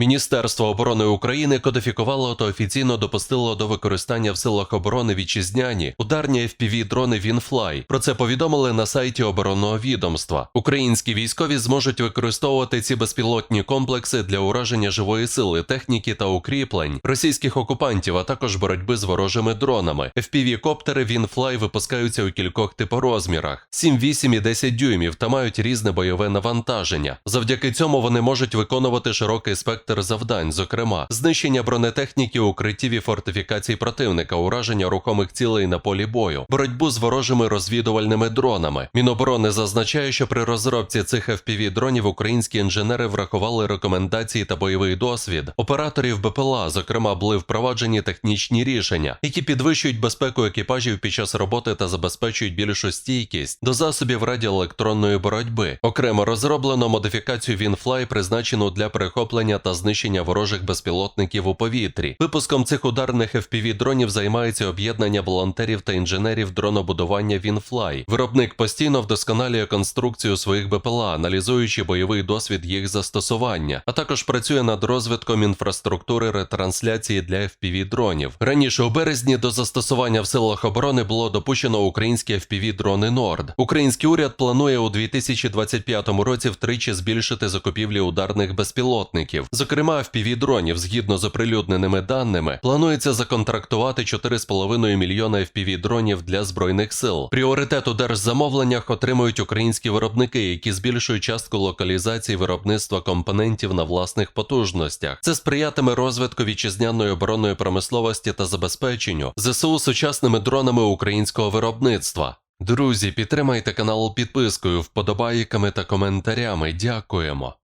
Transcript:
Міністерство оборони України кодифікувало та офіційно допустило до використання в силах оборони вітчизняні ударні fpv дрони Вінфлай. Про це повідомили на сайті оборонного відомства. Українські військові зможуть використовувати ці безпілотні комплекси для ураження живої сили, техніки та укріплень російських окупантів, а також боротьби з ворожими дронами. FPV-коптери Вінфлай випускаються у кількох типорозмірах: 7, 8 і 10 дюймів та мають різне бойове навантаження. Завдяки цьому вони можуть виконувати широкий спектр завдань, зокрема знищення бронетехніки, укриттів і фортифікацій противника, ураження рухомих цілей на полі бою, боротьбу з ворожими розвідувальними дронами. Міноборони зазначає, що при розробці цих fpv дронів українські інженери врахували рекомендації та бойовий досвід операторів БПЛА. Зокрема, були впроваджені технічні рішення, які підвищують безпеку екіпажів під час роботи та забезпечують більшу стійкість до засобів радіоелектронної боротьби. Окремо розроблено модифікацію Вінфлай, призначену для перехоплення та знищення ворожих безпілотників у повітрі. Випуском цих ударних fpv дронів займається об'єднання волонтерів та інженерів дронобудування Вінфлай. Виробник постійно вдосконалює конструкцію своїх БПЛА, аналізуючи бойовий досвід їх застосування, а також працює над розвитком інфраструктури ретрансляції для fpv дронів. Раніше у березні до застосування в силах оборони було допущено українські fpv дрони Норд. Український уряд планує у 2025 році втричі збільшити закупівлі ударних безпілотників. Зокрема, fpv дронів, згідно з оприлюдненими даними, планується законтрактувати 4,5 мільйона fpv дронів для збройних сил. Пріоритет у держзамовленнях отримують українські виробники, які збільшують частку локалізації виробництва компонентів на власних потужностях. Це сприятиме розвитку вітчизняної оборонної промисловості та забезпеченню ЗСУ сучасними дронами українського виробництва. Друзі, підтримайте канал підпискою, вподобайками та коментарями. Дякуємо.